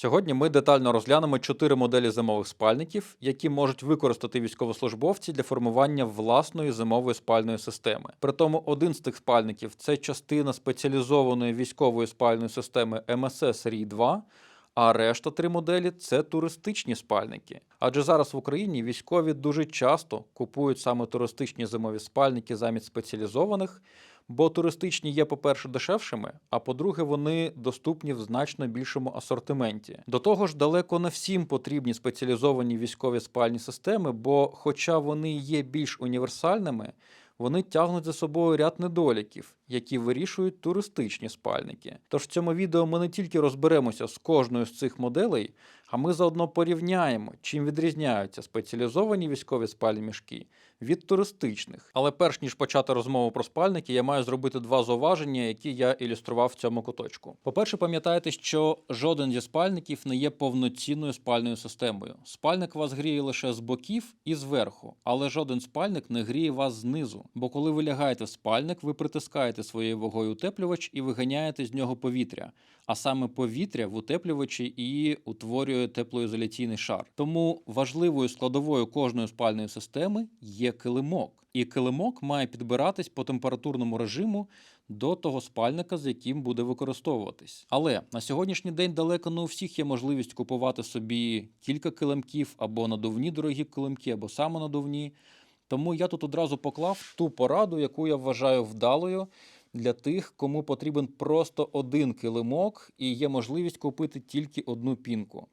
Сьогодні ми детально розглянемо чотири моделі зимових спальників, які можуть використати військовослужбовці для формування власної зимової спальної системи. Притому один з тих спальників це частина спеціалізованої військової спальної системи МСС рі 2 а решта три моделі це туристичні спальники. Адже зараз в Україні військові дуже часто купують саме туристичні зимові спальники замість спеціалізованих, бо туристичні є, по-перше, дешевшими, а по-друге, вони доступні в значно більшому асортименті. До того ж, далеко не всім потрібні спеціалізовані військові спальні системи, бо, хоча вони є більш універсальними, вони тягнуть за собою ряд недоліків, які вирішують туристичні спальники. Тож в цьому відео ми не тільки розберемося з кожною з цих моделей, а ми заодно порівняємо, чим відрізняються спеціалізовані військові спальні мішки від туристичних. Але перш ніж почати розмову про спальники, я маю зробити два зауваження, які я ілюстрував в цьому куточку. По-перше, пам'ятайте, що жоден зі спальників не є повноцінною спальною системою. Спальник вас гріє лише з боків і зверху, але жоден спальник не гріє вас знизу. Бо коли ви лягаєте в спальник, ви притискаєте своєю вагою утеплювач і виганяєте з нього повітря. А саме повітря в утеплювачі і утворює теплоізоляційний шар. Тому важливою складовою кожної спальної системи є килимок. І килимок має підбиратись по температурному режиму до того спальника, з яким буде використовуватись. Але на сьогоднішній день далеко не у всіх є можливість купувати собі кілька килимків або надувні дорогі килимки, або самонадувні. Тому я тут одразу поклав ту пораду, яку я вважаю вдалою для тих, кому потрібен просто один килимок і є можливість купити тільки одну пінку.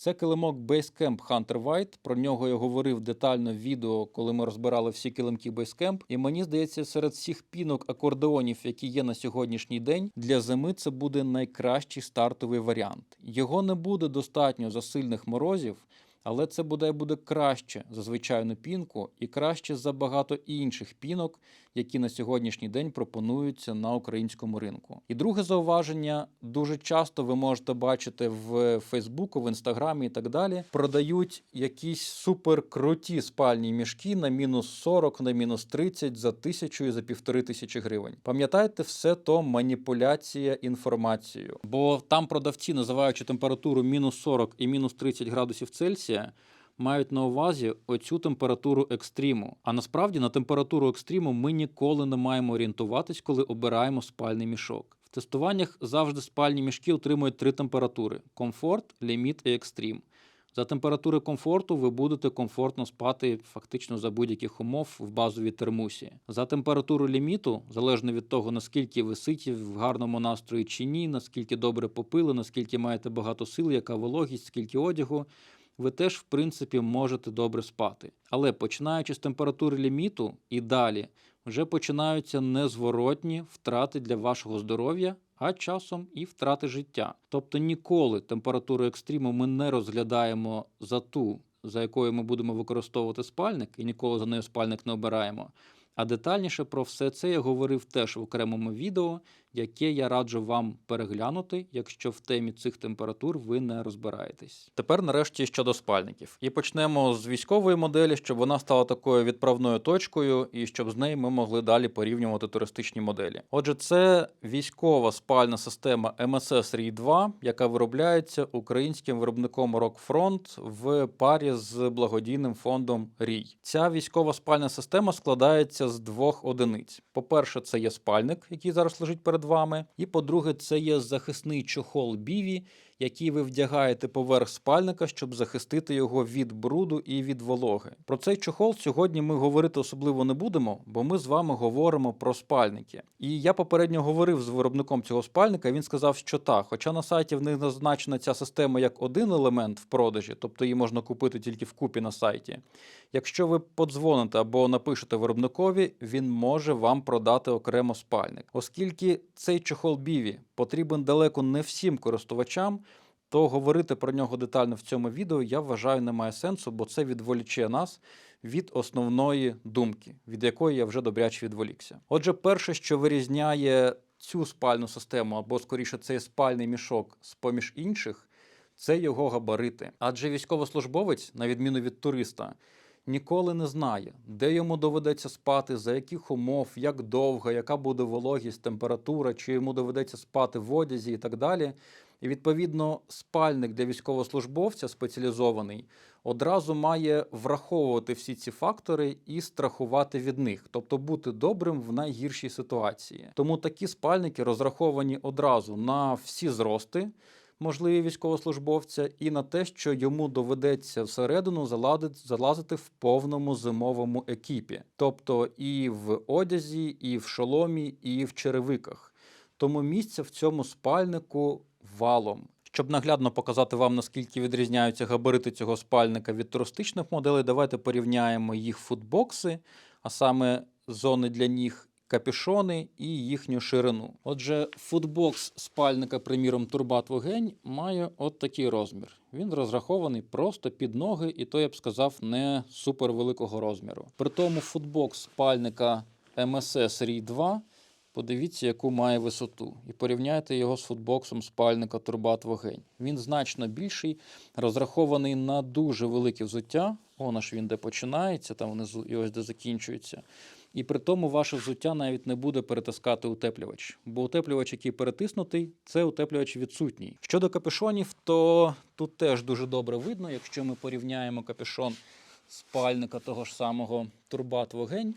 Це килимок Basecamp Hunter White. Про нього я говорив детально в відео, коли ми розбирали всі килимки Basecamp. І мені здається, серед всіх пінок акордеонів, які є на сьогоднішній день, для зими це буде найкращий стартовий варіант. Його не буде достатньо за сильних морозів. Але це буде буде краще за звичайну пінку і краще за багато інших пінок, які на сьогоднішній день пропонуються на українському ринку. І друге зауваження: дуже часто ви можете бачити в Фейсбуку, в інстаграмі і так далі. Продають якісь суперкруті спальні мішки на мінус 40, на мінус 30 за тисячу і за півтори тисячі гривень. Пам'ятайте, все то маніпуляція інформацією, бо там продавці, називаючи температуру мінус 40 і мінус 30 градусів Цельсія. Мають на увазі оцю температуру екстриму. А насправді на температуру екстриму ми ніколи не маємо орієнтуватись, коли обираємо спальний мішок. В тестуваннях завжди спальні мішки отримують три температури: комфорт, ліміт і екстрім. За температури комфорту ви будете комфортно спати фактично за будь-яких умов в базовій термусі. За температуру ліміту, залежно від того, наскільки ви ситі в гарному настрої чи ні, наскільки добре попили, наскільки маєте багато сил, яка вологість, скільки одягу, ви теж, в принципі, можете добре спати. Але починаючи з температури ліміту і далі, вже починаються незворотні втрати для вашого здоров'я, а часом і втрати життя. Тобто ніколи температуру екстриму ми не розглядаємо за ту, за якою ми будемо використовувати спальник, і ніколи за нею спальник не обираємо. А детальніше про все це я говорив теж в окремому відео, яке я раджу вам переглянути, якщо в темі цих температур ви не розбираєтесь. Тепер, нарешті, щодо спальників. І почнемо з військової моделі, щоб вона стала такою відправною точкою, і щоб з неї ми могли далі порівнювати туристичні моделі. Отже, це військова спальна система МСС рі 2 яка виробляється українським виробником Рокфронт в парі з благодійним фондом Рій. Ця військова спальна система складається з двох одиниць. По-перше, це є спальник, який зараз лежить перед вами. І по-друге, це є захисний чохол біві, який ви вдягаєте поверх спальника, щоб захистити його від бруду і від вологи. Про цей чохол сьогодні ми говорити особливо не будемо, бо ми з вами говоримо про спальники. І я попередньо говорив з виробником цього спальника. Він сказав, що так, хоча на сайті в них зазначена ця система як один елемент в продажі, тобто її можна купити тільки в купі на сайті. Якщо ви подзвоните або напишете виробникові, він може вам продати окремо спальник, оскільки цей чохол біві потрібен далеко не всім користувачам. То говорити про нього детально в цьому відео я вважаю немає сенсу, бо це відволіче нас від основної думки, від якої я вже добряче відволікся. Отже, перше, що вирізняє цю спальну систему, або скоріше цей спальний мішок з поміж інших, це його габарити. Адже військовослужбовець, на відміну від туриста, ніколи не знає, де йому доведеться спати, за яких умов, як довго, яка буде вологість, температура, чи йому доведеться спати в одязі і так далі. І відповідно спальник для військовослужбовця спеціалізований одразу має враховувати всі ці фактори і страхувати від них, тобто бути добрим в найгіршій ситуації. Тому такі спальники розраховані одразу на всі зрости. Можливі військовослужбовця, і на те, що йому доведеться всередину залазити в повному зимовому екіпі, тобто і в одязі, і в шоломі, і в черевиках. Тому місця в цьому спальнику валом. Щоб наглядно показати вам, наскільки відрізняються габарити цього спальника від туристичних моделей, давайте порівняємо їх футбокси, а саме зони для ніг, капюшони і їхню ширину. Отже, футбокс спальника, приміром, Турбат Вогень має от такий розмір. Він розрахований просто під ноги, і то я б сказав, не супервеликого розміру. При тому футбокс спальника MSS Рій 2 Подивіться, яку має висоту, і порівняйте його з футбоксом спальника Турбат Вогень. Він значно більший, розрахований на дуже велике взуття. Вон аж він де починається, там внизу і ось де закінчується. І при тому ваше взуття навіть не буде перетискати утеплювач, бо утеплювач, який перетиснутий, це утеплювач відсутній. Щодо капюшонів, то тут теж дуже добре видно, якщо ми порівняємо капюшон спальника того ж самого Турбат Вогень.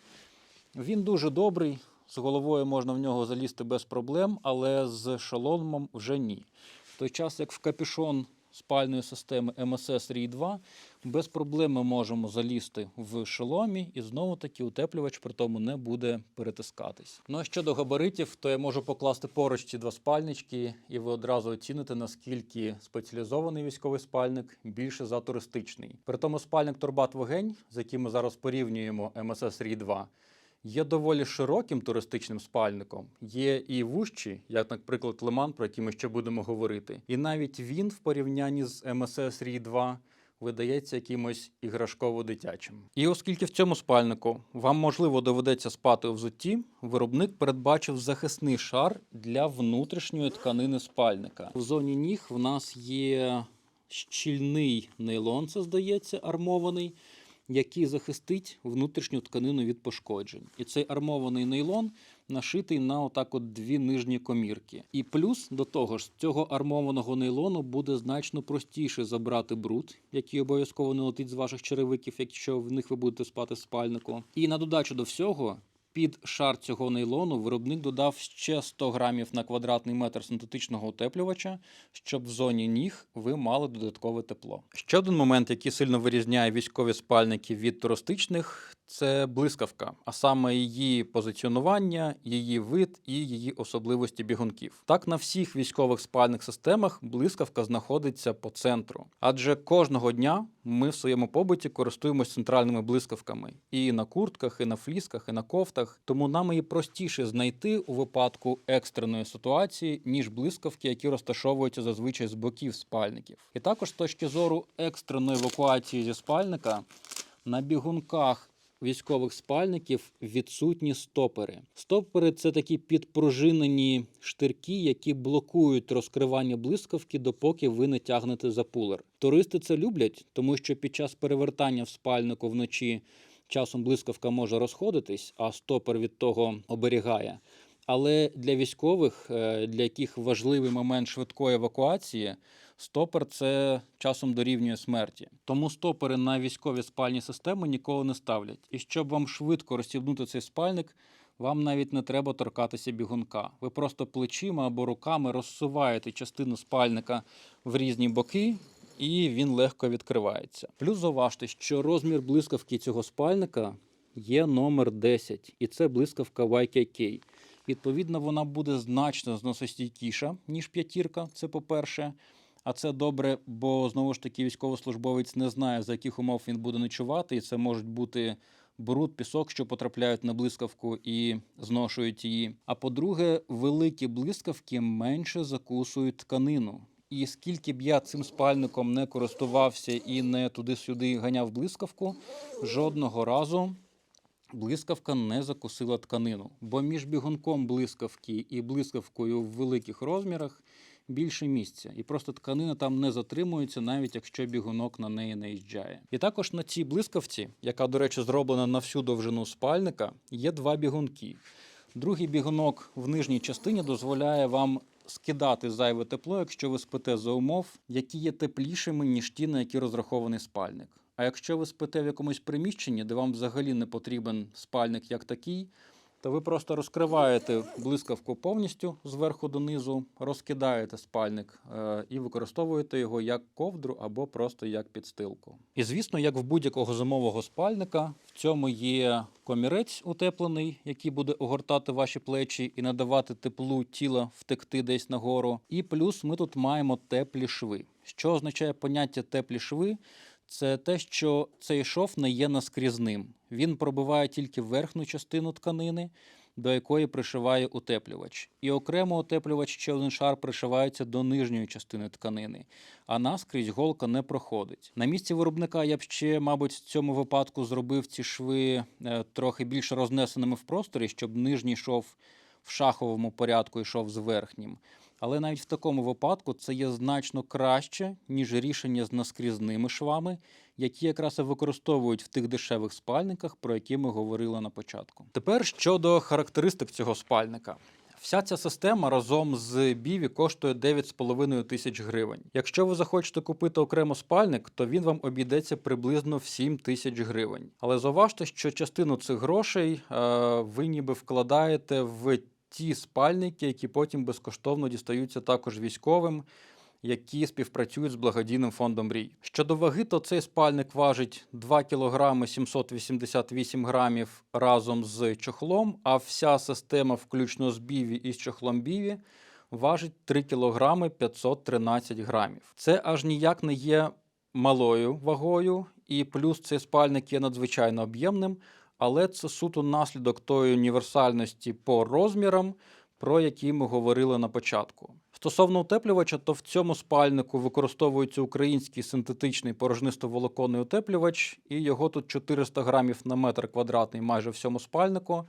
Він дуже добрий, з головою можна в нього залізти без проблем, але з шоломом вже ні. В той час, як в капюшон спальної системи MSS Рій 2, без проблем ми можемо залізти в шоломі, і знову таки утеплювач при тому не буде перетискатись. Ну а щодо габаритів, то я можу покласти поруч ці два спальнички, і ви одразу оціните, наскільки спеціалізований військовий спальник більше за туристичний. При тому спальник Турбат Вогень, з яким ми зараз порівнюємо MSS Рій 2, є доволі широким туристичним спальником. Є і вужчі, як, наприклад, Лиман, про який ми ще будемо говорити. І навіть він в порівнянні з МСС Рій 2 видається якимось іграшково-дитячим. І оскільки в цьому спальнику вам можливо доведеться спати у взутті, виробник передбачив захисний шар для внутрішньої тканини спальника. В зоні ніг в нас є щільний нейлон, це здається, армований який захистить внутрішню тканину від пошкоджень. І цей армований нейлон нашитий на отак от дві нижні комірки. І плюс до того ж, з цього армованого нейлону буде значно простіше забрати бруд, який обов'язково не летить з ваших черевиків, якщо в них ви будете спати в спальнику. І на додачу до всього. Під шар цього нейлону виробник додав ще 100 грамів на квадратний метр синтетичного утеплювача, щоб в зоні ніг ви мали додаткове тепло. Ще один момент, який сильно вирізняє військові спальники від туристичних, це блискавка, а саме її позиціонування, її вид і її особливості бігунків. Так на всіх військових спальних системах блискавка знаходиться по центру, адже кожного дня ми в своєму побуті користуємося центральними блискавками і на куртках, і на флісках, і на кофтах. Тому нам її простіше знайти у випадку екстреної ситуації, ніж блискавки, які розташовуються зазвичай з боків спальників. І також з точки зору екстреної евакуації зі спальника на бігунках. Військових спальників відсутні стопери. Стопери це такі підпружинені штирки, які блокують розкривання блискавки, допоки ви не тягнете за пулер. Туристи це люблять, тому що під час перевертання в спальнику вночі часом блискавка може розходитись, а стопер від того оберігає. Але для військових, е, для яких важливий момент швидкої евакуації, стопер це часом дорівнює смерті. Тому стопери на військові спальні системи ніколи не ставлять. І щоб вам швидко розстібнути цей спальник, вам навіть не треба торкатися бігунка. Ви просто плечима або руками розсуваєте частину спальника в різні боки, і він легко відкривається. Плюс зауважте, що розмір блискавки цього спальника є номер 10, і це блискавка YKK. Відповідно, вона буде значно зносостійкіша, ніж п'ятірка. Це по-перше. А це добре, бо знову ж таки військовослужбовець не знає, за яких умов він буде ночувати, і це можуть бути бруд, пісок, що потрапляють на блискавку і зношують її. А по-друге, великі блискавки менше закусують тканину. І скільки б я цим спальником не користувався і не туди-сюди ганяв блискавку, жодного разу блискавка не закусила тканину. Бо між бігунком блискавки і блискавкою в великих розмірах більше місця. І просто тканина там не затримується, навіть якщо бігунок на неї наїжджає. І також на цій блискавці, яка, до речі, зроблена на всю довжину спальника, є два бігунки. Другий бігунок в нижній частині дозволяє вам скидати зайве тепло, якщо ви спите за умов, які є теплішими, ніж ті, на які розрахований спальник. А якщо ви спите в якомусь приміщенні, де вам взагалі не потрібен спальник як такий, то ви просто розкриваєте блискавку повністю зверху донизу, розкидаєте спальник е, і використовуєте його як ковдру або просто як підстилку. І звісно, як в будь-якого зимового спальника, в цьому є комірець утеплений, який буде огортати ваші плечі і надавати теплу тіла втекти десь нагору. І плюс ми тут маємо теплі шви. Що означає поняття теплі шви? Це те, що цей шов не є наскрізним. Він пробиває тільки верхню частину тканини, до якої пришиває утеплювач. І окремо утеплювач один шар пришивається до нижньої частини тканини, а наскрізь голка не проходить. На місці виробника я б ще, мабуть, в цьому випадку зробив ці шви е, трохи більш рознесеними в просторі, щоб нижній шов в шаховому порядку йшов з верхнім. Але навіть в такому випадку це є значно краще, ніж рішення з наскрізними швами, які якраз і використовують в тих дешевих спальниках, про які ми говорили на початку. Тепер щодо характеристик цього спальника. Вся ця система разом з Біві коштує 9,5 тисяч гривень. Якщо ви захочете купити окремо спальник, то він вам обійдеться приблизно в 7 тисяч гривень. Але зауважте, що частину цих грошей е, ви ніби вкладаєте в ті спальники, які потім безкоштовно дістаються також військовим, які співпрацюють з благодійним фондом Мрій. Щодо ваги, то цей спальник важить 2 кг 788 грамів разом з чохлом, а вся система, включно з біві і з чохлом біві, важить 3 кг 513 грамів. Це аж ніяк не є малою вагою, і плюс цей спальник є надзвичайно об'ємним але це суто наслідок тої універсальності по розмірам, про які ми говорили на початку. Стосовно утеплювача, то в цьому спальнику використовується український синтетичний порожнисто-волоконний утеплювач, і його тут 400 грамів на метр квадратний майже в всьому спальнику.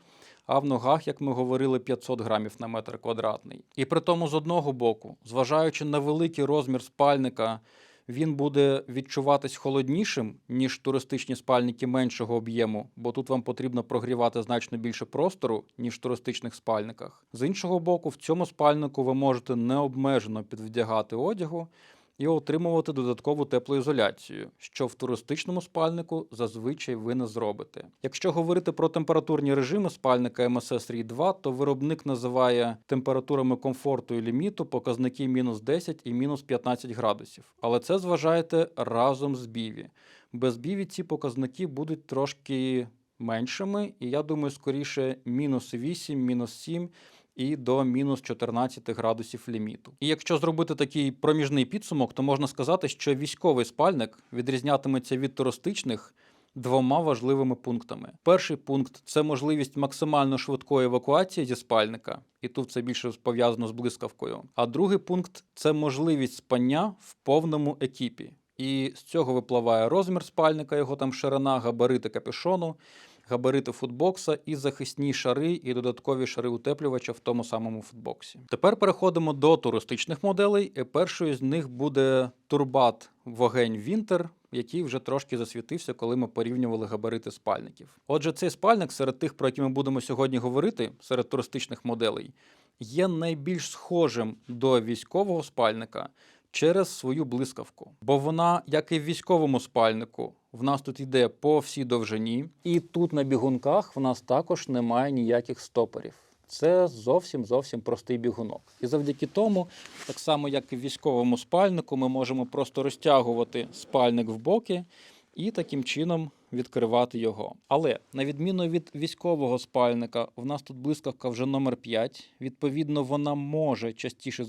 А в ногах, як ми говорили, 500 грамів на метр квадратний. І при тому, з одного боку, зважаючи на великий розмір спальника, він буде відчуватись холоднішим, ніж туристичні спальники меншого об'єму, бо тут вам потрібно прогрівати значно більше простору, ніж в туристичних спальниках. З іншого боку, в цьому спальнику ви можете необмежено підвдягати одягу і отримувати додаткову теплоізоляцію, що в туристичному спальнику зазвичай ви не зробите. Якщо говорити про температурні режими спальника МСС рі 2, то виробник називає температурами комфорту і ліміту показники мінус 10 і мінус 15 градусів. Але це зважаєте разом з біві. Без біві ці показники будуть трошки меншими, і я думаю, скоріше мінус 8, мінус 7 і до мінус 14 градусів ліміту. І якщо зробити такий проміжний підсумок, то можна сказати, що військовий спальник відрізнятиметься від туристичних. Двома важливими пунктами. Перший пункт це можливість максимально швидкої евакуації зі спальника, і тут це більше пов'язано з блискавкою. А другий пункт це можливість спання в повному екіпі. І з цього випливає розмір спальника, його там ширина, габарити капюшону габарити футбокса і захисні шари, і додаткові шари утеплювача в тому самому футбоксі. Тепер переходимо до туристичних моделей. Першою з них буде турбат вогень Вінтер. Який вже трошки засвітився, коли ми порівнювали габарити спальників. Отже, цей спальник серед тих, про які ми будемо сьогодні говорити, серед туристичних моделей, є найбільш схожим до військового спальника через свою блискавку. Бо вона, як і в військовому спальнику, в нас тут йде по всій довжині, і тут на бігунках в нас також немає ніяких стопорів. Це зовсім зовсім простий бігунок. І завдяки тому, так само як і в військовому спальнику, ми можемо просто розтягувати спальник в боки і таким чином відкривати його. Але на відміну від військового спальника, в нас тут блискавка вже номер 5. Відповідно, вона може частіше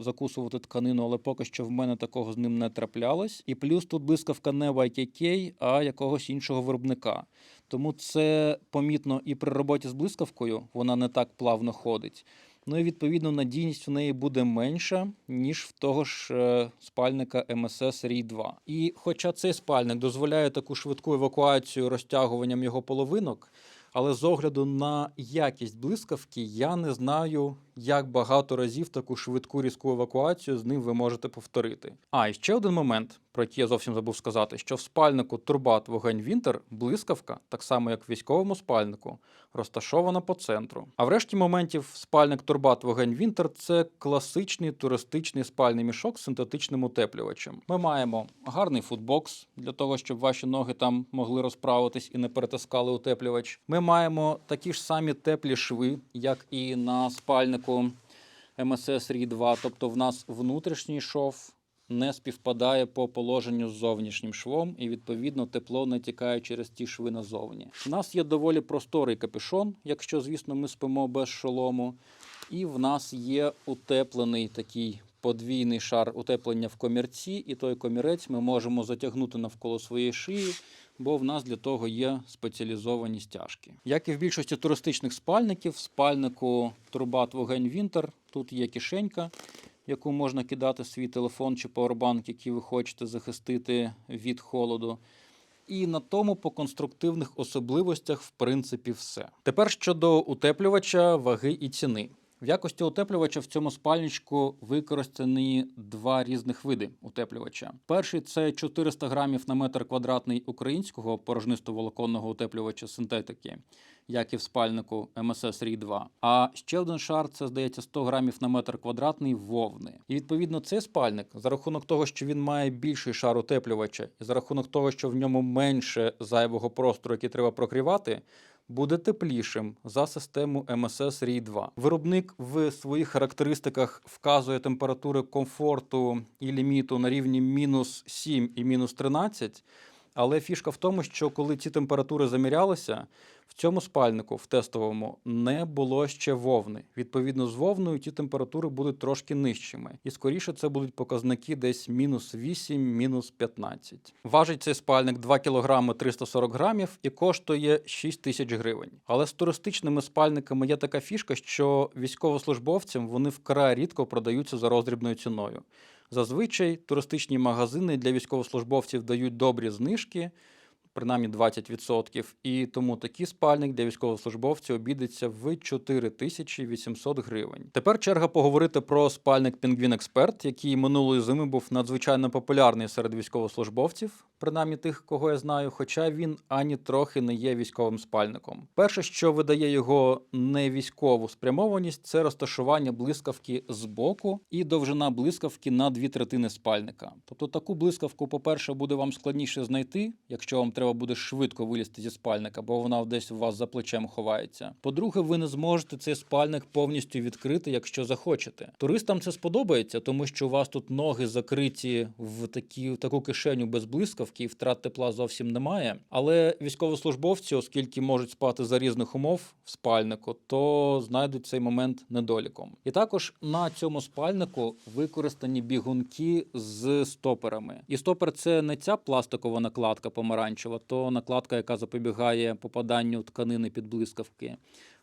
закусувати тканину, але поки що в мене такого з ним не траплялось. І плюс тут блискавка не YKK, а якогось іншого виробника. Тому це помітно і при роботі з блискавкою вона не так плавно ходить. Ну і відповідно надійність в неї буде менша, ніж в того ж е, спальника МСС Рій 2. І хоча цей спальник дозволяє таку швидку евакуацію розтягуванням його половинок, але з огляду на якість блискавки я не знаю, як багато разів таку швидку різку евакуацію з ним ви можете повторити. А і ще один момент, про який я зовсім забув сказати, що в спальнику Турбат Вогень Вінтер блискавка, так само як в військовому спальнику, розташована по центру. А в решті моментів спальник Турбат Вогень Вінтер це класичний туристичний спальний мішок з синтетичним утеплювачем. Ми маємо гарний футбокс для того, щоб ваші ноги там могли розправитись і не перетискали утеплювач. Ми маємо такі ж самі теплі шви, як і на спальнику МСС Рі 2, тобто в нас внутрішній шов не співпадає по положенню з зовнішнім швом, і відповідно тепло не тікає через ті шви назовні. У нас є доволі просторий капюшон, якщо, звісно, ми спимо без шолому. І в нас є утеплений такий подвійний шар утеплення в комірці, і той комірець ми можемо затягнути навколо своєї шиї, бо в нас для того є спеціалізовані стяжки. Як і в більшості туристичних спальників, в спальнику Турбат Вогень Вінтер тут є кишенька, яку можна кидати свій телефон чи пауербанк, який ви хочете захистити від холоду. І на тому по конструктивних особливостях, в принципі, все. Тепер щодо утеплювача, ваги і ціни. В якості утеплювача в цьому спальничку використані два різних види утеплювача. Перший це 400 грамів на метр квадратний українського порожнисто-волоконного утеплювача синтетики, як і в спальнику МСС Рі 2. А ще один шар це здається 100 грамів на метр квадратний вовни. І відповідно цей спальник, за рахунок того, що він має більший шар утеплювача, і за рахунок того, що в ньому менше зайвого простору, який треба прогрівати буде теплішим за систему МСС Рій 2. Виробник в своїх характеристиках вказує температури комфорту і ліміту на рівні мінус 7 і мінус 13, але фішка в тому, що коли ці температури замірялися, в цьому спальнику в тестовому не було ще вовни. Відповідно, з вовною ті температури будуть трошки нижчими. І скоріше це будуть показники десь мінус 8, мінус 15. Важить цей спальник 2 кг 340 грамів і коштує 6 тисяч гривень. Але з туристичними спальниками є така фішка, що військовослужбовцям вони вкрай рідко продаються за роздрібною ціною. Зазвичай туристичні магазини для військовослужбовців дають добрі знижки, принаймні 20%, і тому такий спальник для військовослужбовців обійдеться в 4800 гривень. Тепер черга поговорити про спальник Penguin Expert, який минулої зими був надзвичайно популярний серед військовослужбовців, принаймні тих, кого я знаю, хоча він ані трохи не є військовим спальником. Перше, що видає його не військову спрямованість, це розташування блискавки з боку і довжина блискавки на дві третини спальника. Тобто таку блискавку, по-перше, буде вам складніше знайти, якщо вам треба буде швидко вилізти зі спальника, бо вона десь у вас за плечем ховається. По-друге, ви не зможете цей спальник повністю відкрити, якщо захочете. Туристам це сподобається, тому що у вас тут ноги закриті в такі в таку кишеню без блискавки, і втрат тепла зовсім немає. Але військовослужбовці, оскільки можуть спати за різних умов в спальнику, то знайдуть цей момент недоліком. І також на цьому спальнику використані бігунки з стоперами. І стопер це не ця пластикова накладка помаранчева, то накладка, яка запобігає попаданню тканини під блискавки.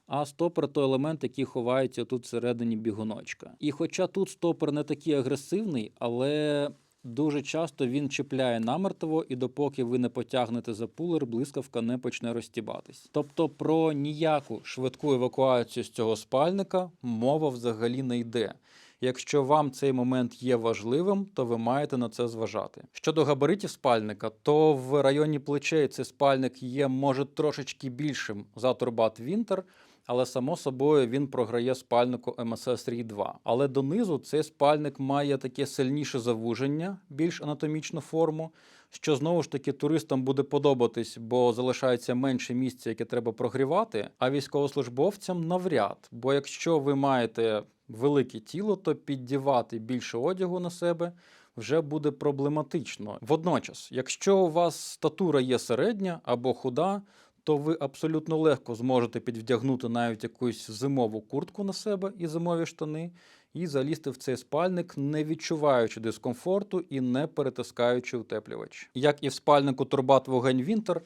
А стопер то елемент, який ховається тут всередині бігуночка. І хоча тут стопер не такий агресивний, але дуже часто він чіпляє намертво, і допоки ви не потягнете за пулер, блискавка не почне розтібатись. Тобто про ніяку швидку евакуацію з цього спальника мова взагалі не йде. Якщо вам цей момент є важливим, то ви маєте на це зважати. Щодо габаритів спальника, то в районі плечей цей спальник є, може, трошечки більшим за турбат Вінтер. Але само собою він програє спальнику МСС Рі 2. Але донизу цей спальник має таке сильніше завуження, більш анатомічну форму, що знову ж таки туристам буде подобатись, бо залишається менше місця, яке треба прогрівати. А військовослужбовцям навряд. Бо якщо ви маєте велике тіло, то піддівати більше одягу на себе. Вже буде проблематично. Водночас, якщо у вас статура є середня або худа, то ви абсолютно легко зможете підвдягнути навіть якусь зимову куртку на себе і зимові штани, і залізти в цей спальник, не відчуваючи дискомфорту і не перетискаючи утеплювач. Як і в спальнику Турбат Вогень Вінтер,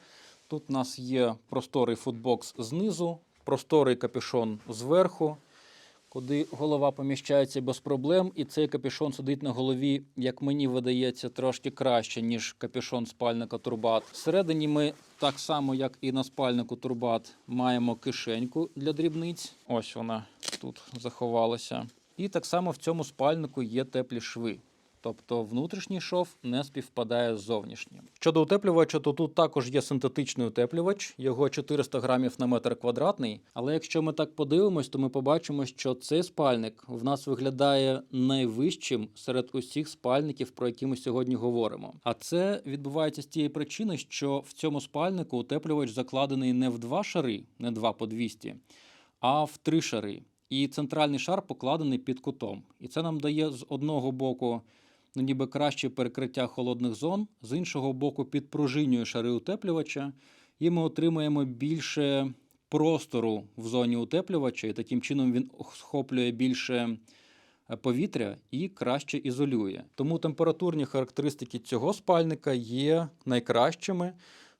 тут у нас є просторий футбокс знизу, просторий капюшон зверху. Куди голова поміщається без проблем, і цей капюшон сидить на голові, як мені видається, трошки краще, ніж капюшон спальника Турбат. Всередині ми так само, як і на спальнику Турбат, маємо кишеньку для дрібниць. Ось вона тут заховалася. І так само в цьому спальнику є теплі шви. Тобто внутрішній шов не співпадає з зовнішнім. Щодо утеплювача, то тут також є синтетичний утеплювач, його 400 грамів на метр квадратний. Але якщо ми так подивимось, то ми побачимо, що цей спальник в нас виглядає найвищим серед усіх спальників, про які ми сьогодні говоримо. А це відбувається з тієї причини, що в цьому спальнику утеплювач закладений не в два шари, не два по 200, а в три шари. І центральний шар покладений під кутом. І це нам дає з одного боку ну, ніби краще перекриття холодних зон, з іншого боку, підпружинює шари утеплювача, і ми отримуємо більше простору в зоні утеплювача, і таким чином він схоплює більше е, повітря і краще ізолює. Тому температурні характеристики цього спальника є найкращими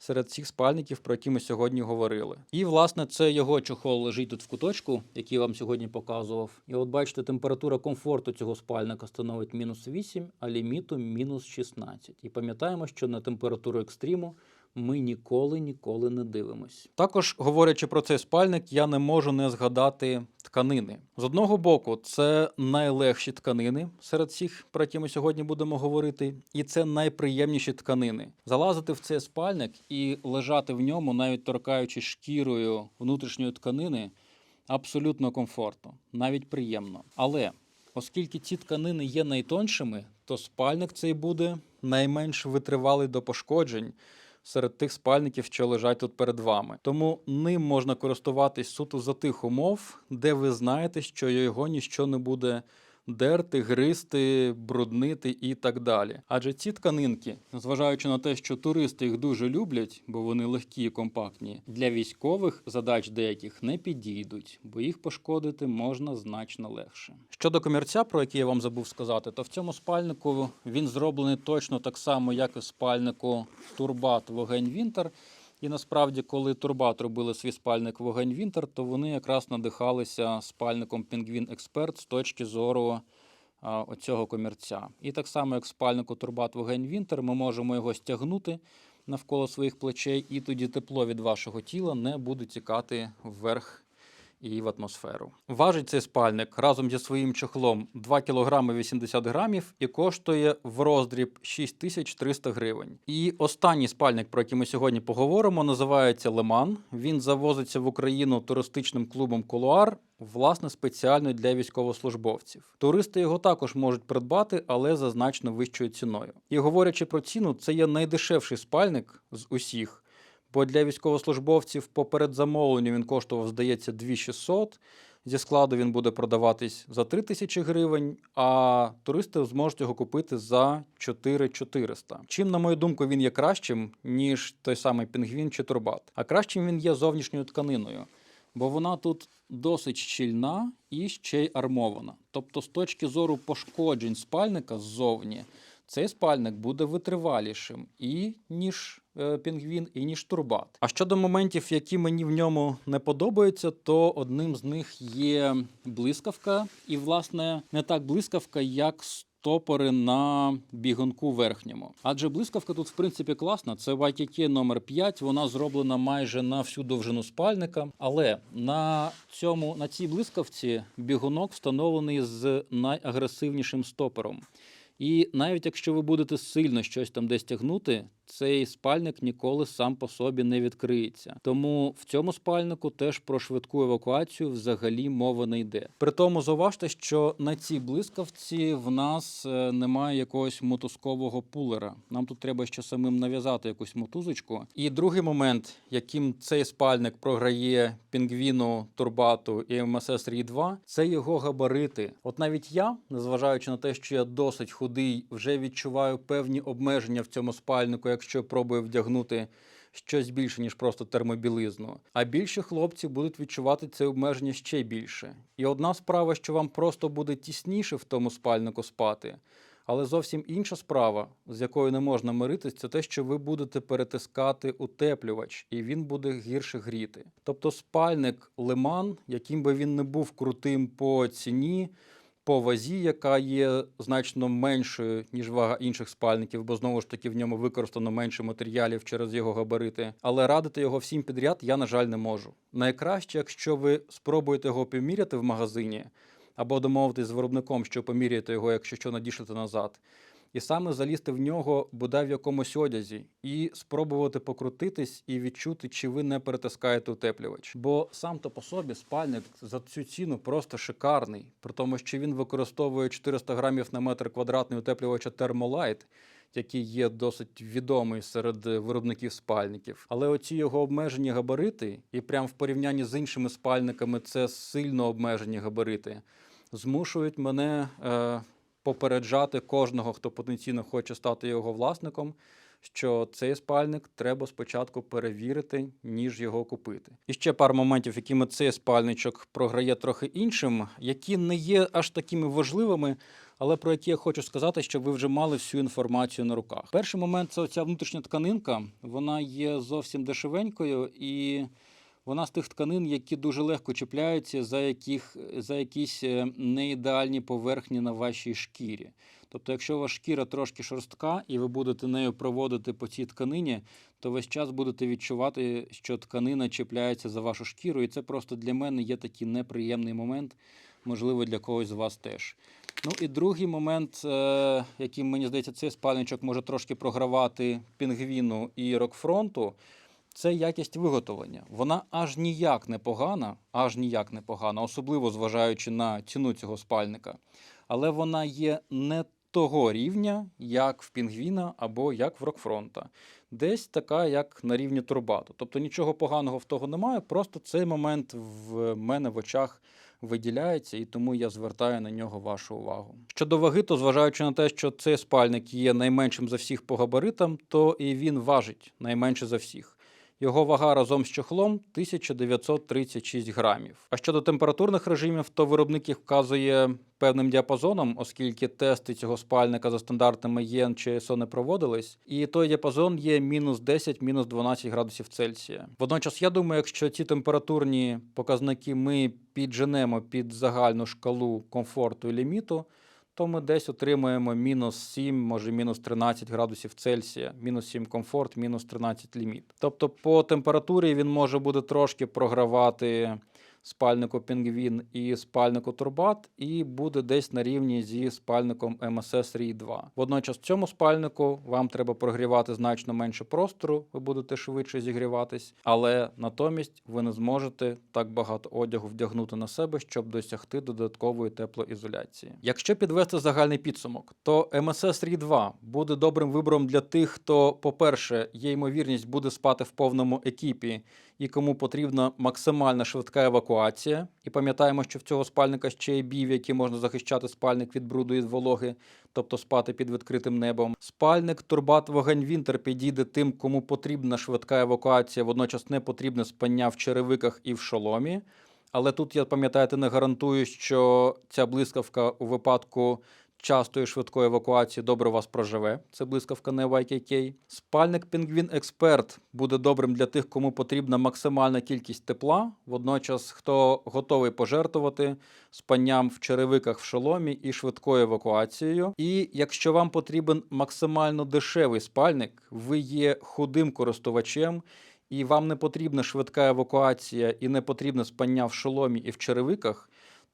серед всіх спальників, про які ми сьогодні говорили. І, власне, це його чохол лежить тут в куточку, який я вам сьогодні показував. І от бачите, температура комфорту цього спальника становить мінус 8, а ліміту мінус 16. І пам'ятаємо, що на температуру екстриму ми ніколи ніколи не дивимось. Також, говорячи про цей спальник, я не можу не згадати тканини. З одного боку, це найлегші тканини серед всіх, про які ми сьогодні будемо говорити, і це найприємніші тканини. Залазити в цей спальник і лежати в ньому, навіть торкаючи шкірою внутрішньої тканини, абсолютно комфортно, навіть приємно. Але оскільки ці тканини є найтоншими, то спальник цей буде найменш витривалий до пошкоджень серед тих спальників, що лежать тут перед вами. Тому ним можна користуватись суто за тих умов, де ви знаєте, що його ніщо не буде дерти, гризти, бруднити і так далі. Адже ці тканинки, зважаючи на те, що туристи їх дуже люблять, бо вони легкі і компактні, для військових задач деяких не підійдуть, бо їх пошкодити можна значно легше. Щодо комірця, про який я вам забув сказати, то в цьому спальнику він зроблений точно так само, як і в спальнику Турбат Вогень Вінтер. І насправді, коли Турбат робили свій спальник Вогень Вінтер, то вони якраз надихалися спальником Пінгвін Експерт з точки зору а, оцього комірця. І так само, як спальнику Турбат Вогень Вінтер, ми можемо його стягнути навколо своїх плечей, і тоді тепло від вашого тіла не буде тікати вверх і в атмосферу. Важить цей спальник разом зі своїм чохлом 2 кг 80 грамів і коштує в роздріб 6300 гривень. І останній спальник, про який ми сьогодні поговоримо, називається Леман. Він завозиться в Україну туристичним клубом Колуар. Власне, спеціально для військовослужбовців. Туристи його також можуть придбати, але за значно вищою ціною. І говорячи про ціну, це є найдешевший спальник з усіх. Бо для військовослужбовців по передзамовленню він коштував, здається, 2600. Зі складу він буде продаватись за 3 тисячі гривень, а туристи зможуть його купити за 4400. Чим, на мою думку, він є кращим, ніж той самий пінгвін чи турбат. А кращим він є зовнішньою тканиною, бо вона тут досить щільна і ще й армована. Тобто, з точки зору пошкоджень спальника ззовні, цей спальник буде витривалішим і ніж е, пінгвін, і ніж турбат. А щодо моментів, які мені в ньому не подобаються, то одним з них є блискавка, і, власне, не так блискавка, як стопори на бігунку верхньому. Адже блискавка тут, в принципі, класна. Це YKK номер 5 вона зроблена майже на всю довжину спальника. Але на цьому на цій блискавці бігунок встановлений з найагресивнішим стопором. І навіть якщо ви будете сильно щось там десь тягнути, цей спальник ніколи сам по собі не відкриється. Тому в цьому спальнику теж про швидку евакуацію взагалі мова не йде. При тому зауважте, що на цій блискавці в нас е, немає якогось мотузкового пулера. Нам тут треба ще самим нав'язати якусь мотузочку. І другий момент, яким цей спальник програє пінгвіну, турбату і МСС Рі 2 це його габарити. От навіть я, незважаючи на те, що я досить худий, вже відчуваю певні обмеження в цьому спальнику, якщо пробую вдягнути щось більше, ніж просто термобілизну. А більше хлопці будуть відчувати це обмеження ще більше. І одна справа, що вам просто буде тісніше в тому спальнику спати. Але зовсім інша справа, з якою не можна миритись, це те, що ви будете перетискати утеплювач, і він буде гірше гріти. Тобто спальник лиман, яким би він не був крутим по ціні, по вазі, яка є значно меншою, ніж вага інших спальників, бо знову ж таки в ньому використано менше матеріалів через його габарити. Але радити його всім підряд я, на жаль, не можу. Найкраще, якщо ви спробуєте його поміряти в магазині, або домовитись з виробником, що поміряєте його, якщо що надішлете назад. І саме залізти в нього бодай в якомусь одязі, і спробувати покрутитись і відчути, чи ви не перетискаєте утеплювач. Бо сам то по собі спальник за цю ціну просто шикарний, при тому, що він використовує 400 грамів на метр квадратний утеплювача Thermolite, який є досить відомий серед виробників спальників. Але оці його обмежені габарити, і прямо в порівнянні з іншими спальниками це сильно обмежені габарити, змушують мене е, попереджати кожного, хто потенційно хоче стати його власником. Що цей спальник треба спочатку перевірити, ніж його купити. І ще пару моментів, якими цей спальничок програє трохи іншим, які не є аж такими важливими, але про які я хочу сказати, щоб ви вже мали всю інформацію на руках. Перший момент це оця внутрішня тканинка. Вона є зовсім дешевенькою і. Вона з тих тканин, які дуже легко чіпляються за, яких, за якісь е, неідеальні поверхні на вашій шкірі. Тобто, якщо ваша шкіра трошки шорстка і ви будете нею проводити по цій тканині, то весь час будете відчувати, що тканина чіпляється за вашу шкіру, і це просто для мене є такий неприємний момент, можливо, для когось з вас теж. Ну і другий момент, е, яким мені здається, цей спальничок може трошки програвати пінгвіну і рокфронту. Це якість виготовлення. Вона аж ніяк не погана, аж ніяк не погана, особливо зважаючи на ціну цього спальника. Але вона є не того рівня, як в пінгвіна або як в рокфронта. Десь така, як на рівні турбату. Тобто нічого поганого в того немає, просто цей момент в мене в очах виділяється, і тому я звертаю на нього вашу увагу. Щодо ваги, то зважаючи на те, що цей спальник є найменшим за всіх по габаритам, то і він важить найменше за всіх. Його вага разом з чохлом 1936 грамів. А щодо температурних режимів, то виробник їх вказує певним діапазоном, оскільки тести цього спальника за стандартами ЄН чи СО не проводились. І той діапазон є мінус 10, мінус 12 градусів Цельсія. Водночас, я думаю, якщо ці температурні показники ми підженемо під загальну шкалу комфорту і ліміту, то ми десь отримаємо мінус 7, може мінус 13 градусів Цельсія, мінус 7 комфорт, мінус 13 ліміт. Тобто по температурі він може буде трошки програвати спальнику Пінгвін і спальнику Турбат, і буде десь на рівні зі спальником MSS RI 2. Водночас в цьому спальнику вам треба прогрівати значно менше простору, ви будете швидше зігріватись, але натомість ви не зможете так багато одягу вдягнути на себе, щоб досягти додаткової теплоізоляції. Якщо підвести загальний підсумок, то MSS RI 2 буде добрим вибором для тих, хто, по-перше, є ймовірність буде спати в повному екіпі і кому потрібна максимальна швидка евакуація. І пам'ятаємо, що в цього спальника ще є бій, в який можна захищати спальник від бруду і вологи, тобто спати під відкритим небом. Спальник Турбат Вогонь Вінтер підійде тим, кому потрібна швидка евакуація, водночас не потрібне спання в черевиках і в шоломі. Але тут я пам'ятаєте, не гарантую, що ця блискавка у випадку частої швидкої евакуації добре вас проживе. Це блискавка YKK. Спальник Пінгвін Експерт буде добрим для тих, кому потрібна максимальна кількість тепла. Водночас, хто готовий пожертвувати спанням в черевиках в шоломі і швидкою евакуацією. І якщо вам потрібен максимально дешевий спальник, ви є худим користувачем. І вам не потрібна швидка евакуація і не потрібне спання в шоломі і в черевиках,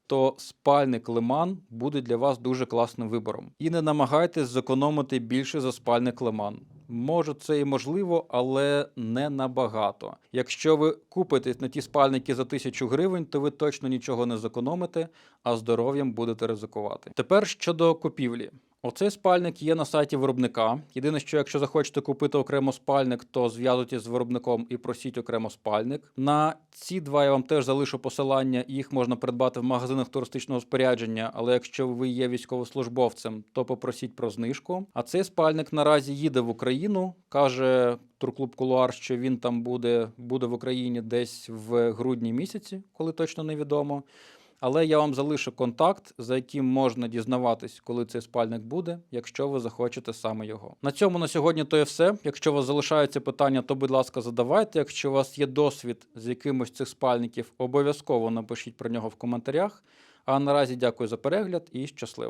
то спальник Лиман буде для вас дуже класним вибором. І не намагайтесь зекономити більше за спальник Лиман. Може, це і можливо, але не набагато. Якщо ви купите на ті спальники за тисячу гривень, то ви точно нічого не зекономите, а здоров'ям будете ризикувати. Тепер щодо купівлі. Оцей спальник є на сайті виробника. Єдине, що якщо захочете купити окремо спальник, то зв'язуйтесь з виробником і просіть окремо спальник. На ці два я вам теж залишу посилання, їх можна придбати в магазинах туристичного спорядження. Але якщо ви є військовослужбовцем, то попросіть про знижку. А цей спальник наразі їде в Україну. каже турклуб Кулуар, що він там буде, буде в Україні десь в грудні місяці, коли точно невідомо. Але я вам залишу контакт, за яким можна дізнаватись, коли цей спальник буде, якщо ви захочете саме його. На цьому на сьогодні то є все. Якщо у вас залишаються питання, то будь ласка, задавайте. Якщо у вас є досвід з якимось цих спальників, обов'язково напишіть про нього в коментарях. А наразі дякую за перегляд і щасливо!